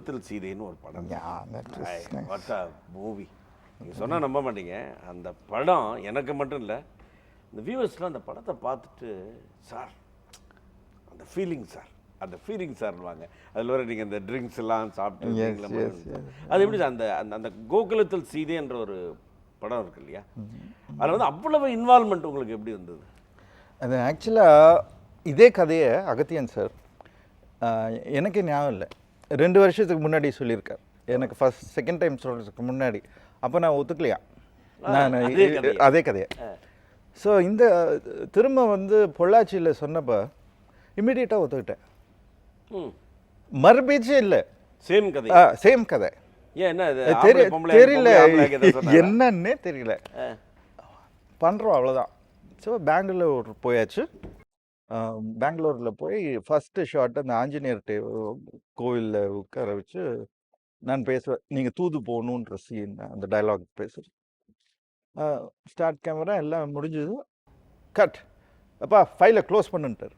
கோகுலத்தில் சீதைன்னு ஒரு படம். What movie நீங்கள் சொன்னால் நம்ப மாட்டீங்க. அந்த படம் எனக்கு மட்டும் இல்லை இந்த வியூவர்ஸ்லாம் அந்த படத்தை பார்த்துட்டு சார் அந்த ஃபீலிங் சார் அந்த ஃபீலிங் சார்வாங்க அதில் வர நீங்கள் இந்த ட்ரிங்க்ஸ் எல்லாம் சாப்பிட்டு. அது எப்படி அந்த அந்த அந்த கோகுலத்தில் சீதை என்ற ஒரு படம் இருக்கு இல்லையா? அதில் வந்து அவ்வளவு இன்வால்மெண்ட் உங்களுக்கு எப்படி வந்தது? அது ஆக்சுவலாக இதே கதையை அகத்தியன் சார் எனக்கு ஞாபகம் இல்லை. ரெண்டு வருஷத்துக்கு முன்னாடி சொல்லியிருக்கார். எனக்கு ஃபர்ஸ்ட் செகண்ட் டைம் சொல்கிறதுக்கு முன்னாடி. அப்போ நான் ஒத்துக்கலையா? நான் அதே கதையை. ஸோ இந்த திரும்ப வந்து பொள்ளாச்சியில் சொன்னப்போ இம்மிடியட்டாக ஒத்துக்கிட்டேன். ம். மறுபேச்சே இல்லை. சேம் கதை. சேம் கதை. தெரியல? என்னன்னே தெரியல. ஆ. பண்ணுறோம் அவ்வளோதான் ஸோ பெங்களூர் போயாச்சு. பெங்களூரில் போய் ஃபஸ்ட்டு ஷாட் அந்த ஆஞ்சநேயர் டே கோவிலில் உட்கார வச்சு நான் பேசுவேன். நீங்கள் தூது போகணுன்ற சீன் அந்த டயலாக் பேசுகிறேன் ஸ்டார்ட் கேமரா எல்லாம் முடிஞ்சது. கட் அப்பா ஃபைலை க்ளோஸ் பண்ணுன்ட்டார்.